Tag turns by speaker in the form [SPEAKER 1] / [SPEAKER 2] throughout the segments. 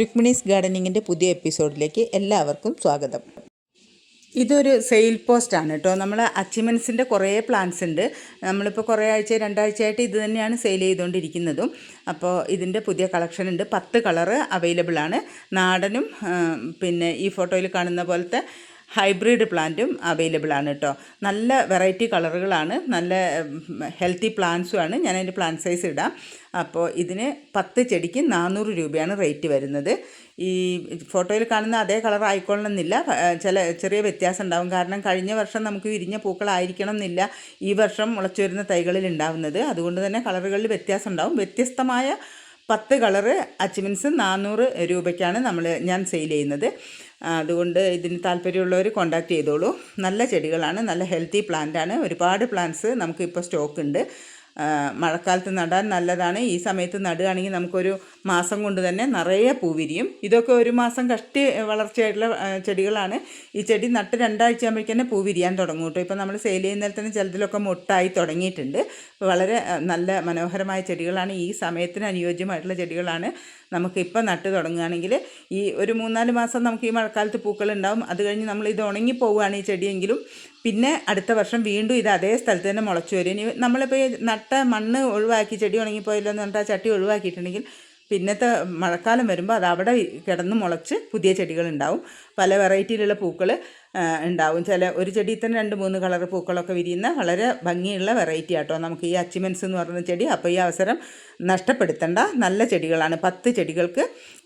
[SPEAKER 1] രുക്മിണീസ് ഗാർഡനിങ്ങിന്റെ പുതിയ എപ്പിസോഡിലേക്ക് എല്ലാവർക്കും സ്വാഗതം. ഇതൊരു സെയിൽ പോസ്റ്റാണ് കേട്ടോ. നമ്മൾ അച്ചീവ്മെൻസിന്റെ കുറേ പ്ലാന്റ്സ് ഉണ്ട്. നമ്മളിപ്പോൾ കുറേ ആഴ്ച രണ്ടാഴ്ചയായിട്ട് ഇത് തന്നെയാണ് സെയിൽ ചെയ്തുകൊണ്ടിരിക്കുന്നതും. അപ്പോൾ ഇതിന്റെ പുതിയ കളക്ഷൻ ഉണ്ട്. പത്ത് കളറ് അവൈലബിൾ ആണ്. നാടനും പിന്നെ ഈ ഫോട്ടോയിൽ കാണുന്ന പോലത്തെ ഹൈബ്രിഡ് പ്ലാന്റും അവൈലബിൾ ആണ് കേട്ടോ നല്ല വെറൈറ്റി കളറുകളാണ് നല്ല ഹെൽത്തി പ്ലാന്റ്സുമാണ് ഞാൻ അതിന്റെ പ്ലാന്റ് സൈസ് ഇടാം. അപ്പോൾ ഇതിന് പത്ത് ചെടിക്ക് നാനൂറ് രൂപയാണ് റേറ്റ് വരുന്നത്. ഈ ഫോട്ടോയിൽ കാണുന്ന അതേ കളർ ആയിക്കൊള്ളണമെന്നില്ല. ചില ചെറിയ വ്യത്യാസം ഉണ്ടാവും. കാരണം കഴിഞ്ഞ വർഷം നമുക്ക് വിരിഞ്ഞ പൂക്കളായിരിക്കണം എന്നില്ല ഈ വർഷം മുളച്ചു വരുന്ന തൈകളിൽ ഉണ്ടാവുന്നത്. അതുകൊണ്ട് തന്നെ കളറുകളിൽ വ്യത്യാസം ഉണ്ടാവും. വ്യത്യസ്തമായ പത്ത് കളറ് അച്ചിമിൻസ് നാനൂറ് രൂപയ്ക്കാണ് നമ്മൾ ഞാൻ സെയിൽ ചെയ്യുന്നത്. അതുകൊണ്ട് ഇതിന് താല്പര്യമുള്ളവർ കോൺടാക്ട് ചെയ്തോളൂ. നല്ല ചെടികളാണ് നല്ല ഹെൽത്തി പ്ലാന്റാണ് ഒരുപാട് പ്ലാന്റ്സ് നമുക്കിപ്പോൾ സ്റ്റോക്ക് ഉണ്ട്. മഴക്കാലത്ത് നടാൻ നല്ലതാണ്. ഈ സമയത്ത് നടുകയാണെങ്കിൽ നമുക്കൊരു മാസം കൊണ്ട് തന്നെ നിറയെ പൂവിരിയും ഇതൊക്കെ ഒരു മാസം കഷ്ടി വളർച്ചയായിട്ടുള്ള ചെടികളാണ്. ഈ ചെടി നട്ട് രണ്ടാഴ്ച ആകുമ്പോഴേക്കും തന്നെ പൂ വിരിയാൻ തുടങ്ങും കേട്ടോ. ഇപ്പോൾ നമ്മൾ സെയിൽ ചെയ്യുന്നതിൽ തന്നെ ചിലതിലൊക്കെ മൊട്ടായി തുടങ്ങിയിട്ടുണ്ട്. വളരെ നല്ല മനോഹരമായ ചെടികളാണ്. ഈ സമയത്തിന് അനുയോജ്യമായിട്ടുള്ള ചെടികളാണ് നമുക്ക് നമുക്കിപ്പോൾ നട്ട് തുടങ്ങുകയാണെങ്കിൽ ഈ ഒരു മൂന്നാൽ മാസം നമുക്ക് ഈ മഴക്കാലത്ത് പൂക്കളുണ്ടാവും അത് കഴിഞ്ഞ് നമ്മൾ ഇത് ഉണങ്ങി പോവുകയാണ് ഈ ചെടിയെങ്കിലും. പിന്നെ അടുത്ത വർഷം വീണ്ടും ഇത് അതേ സ്ഥലത്ത് തന്നെ മുളച്ചു വരും. ഇനി നമ്മളിപ്പോൾ നട്ട മണ്ണ് ഒഴിവാക്കി ചെടി ഉണങ്ങിപ്പോയല്ലോ എന്ന് പറഞ്ഞിട്ട് ആ ചട്ടി ഒഴിവാക്കിയിട്ടുണ്ടെങ്കിൽ പിന്നത്തെ മഴക്കാലം വരുമ്പോൾ അത് അവിടെ കിടന്ന് മുളച്ച് പുതിയ ചെടികൾ ഉണ്ടാവും പല വെറൈറ്റിയിലുള്ള പൂക്കൾ ഉണ്ടാവും. ചില ഒരു ചെടിയിൽ തന്നെ രണ്ട് മൂന്ന് കളർ പൂക്കളൊക്കെ വിരിയുന്ന വളരെ ഭംഗിയുള്ള വെറൈറ്റി ആട്ടോ. നമുക്ക് ഈ അച്ചിമെൻസ് എന്ന് പറയുന്ന ചെടി അപ്പോൾ ഈ അവസരം നഷ്ടപ്പെടുത്തേണ്ട. നല്ല ചെടികളാണ്. പത്ത് ചെടികൾക്ക്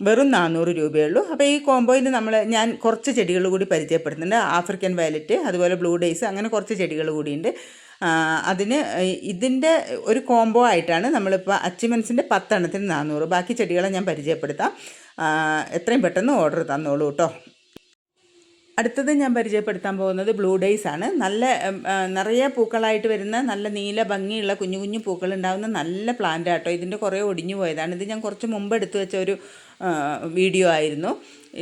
[SPEAKER 1] വെറും നാനൂറ് രൂപയുള്ളൂ. അപ്പോൾ ഈ കോമ്പോയിൽ നമ്മൾ ഞാൻ കുറച്ച് ചെടികൾ കൂടി പരിചയപ്പെടുത്തുന്നുണ്ട് ആഫ്രിക്കൻ വയലറ്റ് അതുപോലെ ബ്ലൂ ഡേയ്സ് അങ്ങനെ കുറച്ച് ചെടികൾ കൂടിയുണ്ട്. അതിന് ഇതിന്റെ ഒരു കോംബോ ആയിട്ടാണ് നമ്മളിപ്പോൾ അച്ചിമെൻസിന്റെ പത്തെണ്ണത്തിന് നാനൂറ് ബാക്കി ചെടികളെ ഞാൻ പരിചയപ്പെടുത്താം. എത്രയും പെട്ടെന്ന് ഓർഡർ തന്നോളൂ കേട്ടോ അടുത്തത് ഞാൻ പരിചയപ്പെടുത്താൻ പോകുന്നത് ബ്ലൂ ഡേയ്സ് ആണ്. നല്ല നിറയെ പൂക്കളായിട്ട് വരുന്ന നല്ല നീല ഭംഗിയുള്ള കുഞ്ഞു കുഞ്ഞു പൂക്കൾ ഉണ്ടാകുന്ന നല്ല പ്ലാന്റ് ആട്ടോ ഇതിന്റെ കുറേ ഒടിഞ്ഞു പോയതാണ്. ഇത് ഞാൻ കുറച്ച് മുമ്പ് എടുത്തു വെച്ച ഒരു വീഡിയോ ആയിരുന്നു.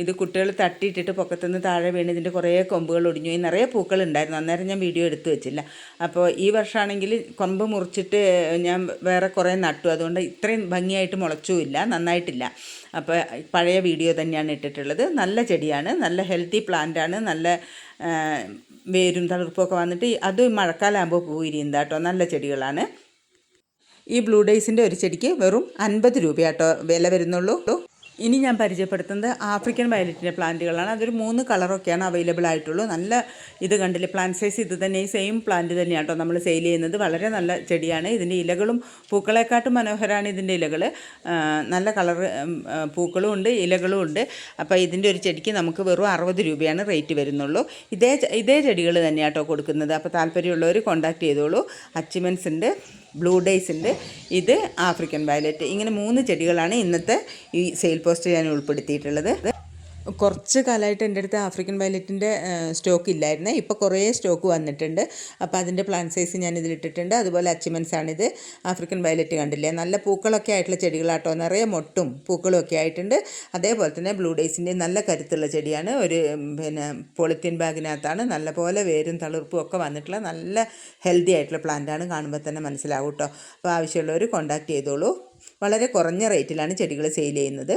[SPEAKER 1] ഇത് കുട്ടികൾ തട്ടിയിട്ടിട്ട് പൊക്കത്തുനിന്ന് താഴെ വീണ് ഇതിന്റെ കുറേ കൊമ്പുകൾ ഒടിഞ്ഞു പോയി. നിറയെ പൂക്കൾ ഉണ്ടായിരുന്നു. അന്നേരം ഞാൻ വീഡിയോ എടുത്തു വെച്ചില്ല. അപ്പോൾ ഈ വർഷമാണെങ്കിൽ കൊമ്പ് മുറിച്ചിട്ട് ഞാൻ വേറെ കുറേ നട്ടു. അതുകൊണ്ട് ഇത്രയും ഭംഗിയായിട്ട് മുളച്ചുമില്ല നന്നായിട്ടില്ല. അപ്പോൾ പഴയ വീഡിയോ തന്നെയാണ് ഇട്ടിട്ടുള്ളത്. നല്ല ചെടിയാണ്. നല്ല ഹെൽത്തി പ്ലാന്റാണ് നല്ല വേരും തളിർപ്പൊക്കെ വന്നിട്ട് അത് മഴക്കാലമാകുമ്പോൾ പൂവിരിയുന്നത് കേട്ടോ. നല്ല ചെടികളാണ്. ഈ ബ്ലൂ ഡേയ്സിന്റെ ഒരു ചെടിക്ക് വെറും അൻപത് രൂപയാട്ടോ വില വരുന്നുള്ളൂ. ഇനി ഞാൻ പരിചയപ്പെടുത്തുന്നത് ആഫ്രിക്കൻ വയലറ്റിന്റെ പ്ലാന്റുകളാണ്. അതൊരു മൂന്ന് കളറൊക്കെയാണ് അവൈലബിൾ ആയിട്ടുള്ളൂ. നല്ല ഇത് കണ്ടില്ലേ പ്ലാന്റ് സൈസ് ഇത് തന്നെ ഈ സെയിം പ്ലാന്റ് തന്നെയാണ് കേട്ടോ നമ്മൾ സെയിൽ ചെയ്യുന്നത്. വളരെ നല്ല ചെടിയാണ്. ഇതിന്റെ ഇലകളും പൂക്കളെക്കാട്ടും മനോഹരമാണ് ഇതിന്റെ ഇലകൾ നല്ല കളർ പൂക്കളും ഉണ്ട് ഇലകളും ഉണ്ട്. അപ്പോൾ ഇതിന്റെ ഒരു ചെടിക്ക് നമുക്ക് വെറും അറുപത് രൂപയാണ് റേറ്റ് വരുന്നുള്ളൂ. ഇതേ ഇതേ ചെടികൾ തന്നെയാണ് കേട്ടോ കൊടുക്കുന്നത്. അപ്പോൾ താല്പര്യമുള്ളവർ കോൺടാക്ട് ചെയ്തോളൂ. അച്ചിമെൻസ് ഉണ്ട്. ബ്ലൂ ഡേയ്സ് ഉണ്ട്. ഇത് ആഫ്രിക്കൻ വയലറ്റ് ഇങ്ങനെ മൂന്ന് ചെടികളാണ് ഇന്നത്തെ ഈ സെയിൽ പോസ്റ്റ് ഞാൻ ഉൾപ്പെടുത്തിയിട്ടുള്ളത്. കുറച്ച് കാലമായിട്ട് എന്റെ അടുത്ത് ആഫ്രിക്കൻ വയലറ്റിന്റെ സ്റ്റോക്ക് ഇല്ലായിരുന്നു. ഇപ്പോൾ കുറേ സ്റ്റോക്ക് വന്നിട്ടുണ്ട്. അപ്പോൾ അതിന്റെ പ്ലാൻ സൈസ് ഞാൻ ഇതിലിട്ടിട്ടുണ്ട്. അതുപോലെ അച്ചിമെൻസ് ആണിത് ആഫ്രിക്കൻ വയലറ്റ് കണ്ടില്ലേ? നല്ല പൂക്കളൊക്കെ ആയിട്ടുള്ള ചെടികളാട്ടോ. നിറയെ മൊട്ടും പൂക്കളും ഒക്കെ ആയിട്ടുണ്ട്. അതേപോലെ തന്നെ ബ്ലൂ ഡേയ്സിന്റെ നല്ല കരുത്തുള്ള ചെടിയാണ്. ഒരു പിന്നെ പോളിത്തീൻ ബാഗിനകത്താണ്. നല്ലപോലെ വേരും തളിർപ്പും ഒക്കെ വന്നിട്ടുള്ള നല്ല ഹെൽത്തി ആയിട്ടുള്ള പ്ലാന്റാണ് കാണുമ്പോൾ തന്നെ മനസ്സിലാവും കേട്ടോ അപ്പോൾ ആവശ്യമുള്ളവർ കോൺടാക്ട് ചെയ്തോളൂ. വളരെ കുറഞ്ഞ റേറ്റിലാണ് ചെടികൾ സെയിൽ ചെയ്യുന്നത്.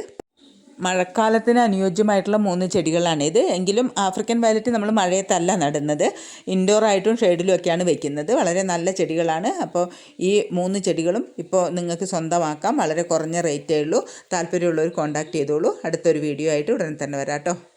[SPEAKER 1] മഴക്കാലത്തിന് അനുയോജ്യമായിട്ടുള്ള മൂന്ന് ചെടികളാണിത് എങ്കിലും ആഫ്രിക്കൻ വയലറ്റ് നമ്മൾ മഴയത്തല്ല നടുന്നത്. ഇൻഡോർ ആയിട്ടും ഷെയ്ഡിലും ഒക്കെയാണ് വെക്കുന്നത്. വളരെ നല്ല ചെടികളാണ്. അപ്പോൾ ഈ മൂന്ന് ചെടികളും ഇപ്പോൾ നിങ്ങൾക്ക് സ്വന്തമാക്കാം. വളരെ കുറഞ്ഞ റേറ്റേ ഉള്ളൂ. താല്പര്യമുള്ളവർ കോൺടാക്ട് ചെയ്തോളൂ. അടുത്തൊരു വീഡിയോ ആയിട്ട് ഉടനെ തന്നെ വരാം കേട്ടോ